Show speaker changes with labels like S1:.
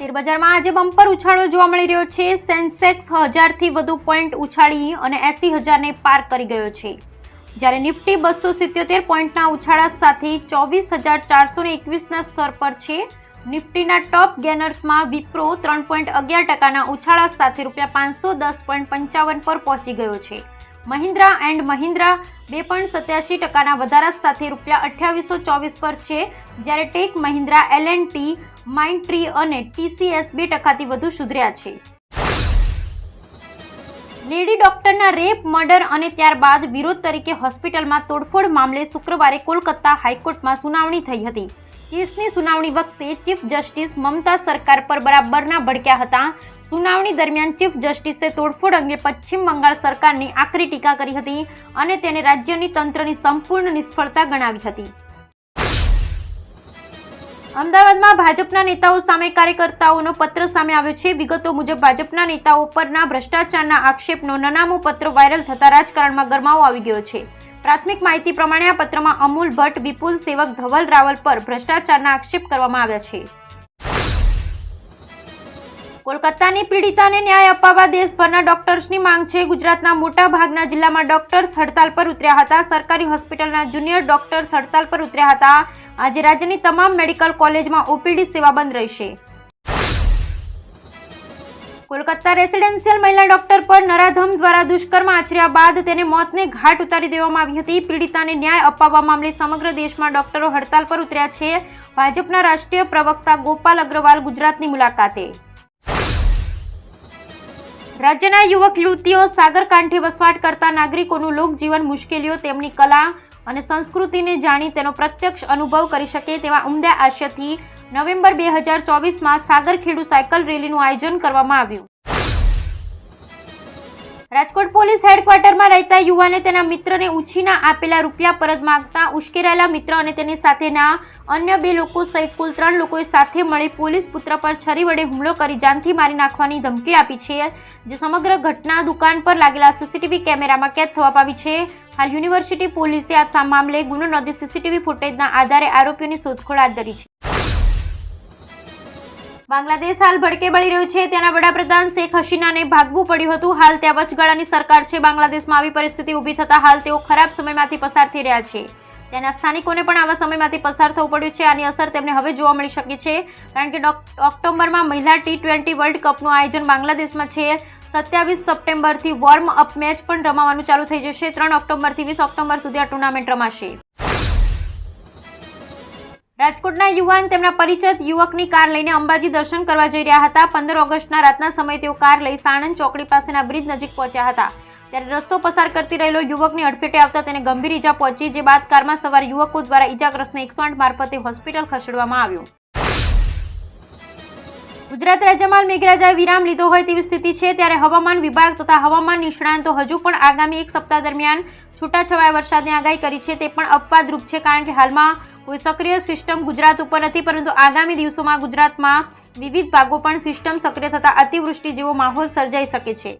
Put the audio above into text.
S1: શેરબજારમાં આજે બમ્પર ઉછાળો જોવા મળી રહ્યો છે. સેન્સેક્સ હજારથી વધુ પોઈન્ટ ઉછાળી અને એસી હજારને પાર કરી ગયો છે. જ્યારે નિફ્ટી બસો સિત્યોતેર પોઈન્ટના ઉછાળા સાથે ચોવીસ હજાર ચારસો ને એકવીસના સ્તર પર છે. નિફ્ટીના ટોપ ગેનર્સમાં વિપ્રો ત્રણ પોઈન્ટ અગિયાર ટકાના ઉછાળા સાથે રૂપિયા પાંચસો દસ પોઈન્ટ પંચાવન પર પહોંચી ગયો છે. મહિન્દ્રા એન્ડ મહિન્દ્રા બે પોઈન્ટ સત્યાસી ટકાના વધારા સાથે રૂપિયા અઠ્યાવીસો ચોવીસ પર છે. જ્યારે Tech Mahindra, L and T Mindtree અને ટીસીએસ બે ટકાથી વધુ સુધર્યા છે. લેડી ડોક્ટરના રેપ, મર્ડર અને ત્યારબાદ વિરોધ તરીકે હોસ્પિટલમાં તોડફોડ મામલે શુક્રવારે કોલકાતા હાઈકોર્ટમાં સુનાવણી થઈ હતી. કેસની સુનાવણી વખતે ચીફ જસ્ટિસ મમતા સરકાર પર બરાબરના ભડક્યા હતા. સુનાવણી દરમિયાન ચીફ જસ્ટિસે તોડફોડ અંગે પશ્ચિમ બંગાળ સરકારની આકરી ટીકા કરી હતી અને તેને રાજ્યની તંત્રની સંપૂર્ણ નિષ્ફળતા ગણાવી હતી. અમદાવાદમાં ભાજપના નેતાઓ સામે કાર્યકર્તાઓનો પત્ર સામે આવ્યો છે. વિગતો મુજબ ભાજપના નેતાઓ પરના ભ્રષ્ટાચારના આક્ષેપનો નનામો પત્ર વાયરલ થતા રાજકારણમાં ગરમાવો આવી ગયો છે. પ્રાથમિક માહિતી પ્રમાણે આ પત્રમાં અમૂલ ભટ્ટ, વિપુલ સેવક, ધવલ રાવલ પર ભ્રષ્ટાચારના આક્ષેપ કરવામાં આવ્યા છે. કોલકાતાની પીડિતાને ન્યાય અપાવવા દેશભરના ડોક્ટર્સની માંગ છે. ગુજરાતના મોટા ભાગના જિલ્લામાં ડોક્ટર્સ હડતાલ પર ઉતર્યા હતા. સરકારી હોસ્પિટલના જુનિયર ડોક્ટર્સ હડતાલ પર ઉતર્યા હતા. આજે રાજ્યની તમામ મેડિકલ કોલેજમાં ઓપીડી સેવા બંધ રહેશે. કોલકાતા રેસિડેન્શિયલ મહિલા ડોક્ટર પર નરાધમ દ્વારા દુષ્કર્મ આચર્યા બાદ તેને મોતને ઘાટ ઉતારી દેવામાં આવી હતી. પીડિતાને ન્યાય અપાવવા મામલે સમગ્ર દેશમાં ડોક્ટરો હડતાલ પર ઉતર્યા છે. ભાજપના રાષ્ટ્રીય પ્રવક્તા ગોપાલ અગ્રવાલ ગુજરાતની મુલાકાતે. રાજ્યના યુવક યુવતીઓ સાગરકાંઠે વસવાટ કરતા નાગરિકોનું લોકજીવન મુશ્કેલીઓ તેમની કલા અને સંસ્કૃતિને જાણી તેનો પ્રત્યક્ષ અનુભવ કરી શકે તેવા ઉમદા આશયથી નવેમ્બર બે હજાર ચોવીસમાં સાગર ખેડૂ સાયકલ રેલીનું આયોજન કરવામાં આવ્યું. રાજકોટ પોલીસ હેડક્વાર્ટરમાં રહેતા યુવાને તેના મિત્રને ઉછીના આપેલા રૂપિયા પરત માંગતા ઉશ્કેરાયેલા મિત્ર અને તેની સાથેના અન્ય બે લોકો સહિત કુલ ત્રણ લોકોએ સાથે મળી પોલીસ પુત્ર પર છરી વડે હુમલો કરી જાનથી મારી નાખવાની ધમકી આપી છે, જે સમગ્ર ઘટના દુકાન પર લાગેલા સીસીટીવી કેમેરામાં કેદ થવા પામી છે. હાલ યુનિવર્સિટી પોલીસે આ મામલે ગુનો નોંધી સીસીટીવી ફૂટેજના આધારે આરોપીઓની શોધખોળ હાથ ધરી છે. બાંગ્લાદેશ હાલ ભડકે બળી રહ્યું છે. ત્યાંના વડાપ્રધાન શેખ હસીનાને ભાગવું પડ્યું હતું. હાલ ત્યાં વચગાળાની સરકાર છે. બાંગ્લાદેશમાં આવી પરિસ્થિતિ ઊભી થતા હાલ તેઓ ખરાબ સમયમાંથી પસાર થઈ રહ્યા છે. ત્યાંના સ્થાનિકોને પણ આવા સમયમાંથી પસાર થવું પડ્યું છે. આની અસર તેમને હવે જોવા મળી શકે છે. કારણ કે ઓક્ટોબરમાં મહિલા ટી ટ્વેન્ટી વર્લ્ડ કપનું આયોજન બાંગ્લાદેશમાં છે. સત્યાવીસ સપ્ટેમ્બરથી વોર્મ અપ મેચ પણ રમાવાનું ચાલુ થઈ જશે. ત્રણ ઓક્ટોબરથી વીસ ઓક્ટોબર સુધી આ ટુર્નામેન્ટ રમાશે. રાજકોટના યુવાન તેમના પરિચિત યુવકની કાર લઈને અંબાજી દર્શન કરવા જઈ રહ્યા હતા. પંદર ઓગસ્ટના રાતના સમયે તેઓ કાર લઈ સાણંદ ચોકડી પાસેના બ્રિજ નજીક પહોંચ્યા હતા. ત્યારે રસ્તો પસાર કરતી રહેલો યુવકની અડફેટે આવતા તેને ગંભીર ઈજા પહોંચી, જે બાદ કારમાં સવાર યુવકો દ્વારા ઈજાગ્રસ્તને એકસો આઠ મારફતે હોસ્પિટલ ખસેડવામાં આવ્યો. ગુજરાત રાજ્યમાં મેઘરાજાએ વિરામ લીધો હોય તેવી સ્થિતિ છે. ત્યારે હવામાન વિભાગ તથા હવામાન નિષ્ણાંતો હજુ પણ આગામી એક સપ્તાહ દરમિયાન છૂટાછવાયા વરસાદની આગાહી કરી છે. તે પણ અપવાદરૂપ છે, કારણ કે હાલમાં કોઈ સક્રિય સિસ્ટમ ગુજરાત ઉપર નથી, પરંતુ આગામી દિવસોમાં ગુજરાતમાં વિવિધ ભાગો પણ સિસ્ટમ સક્રિય થતાં અતિવૃષ્ટિ જેવો માહોલ સર્જાઈ શકે છે.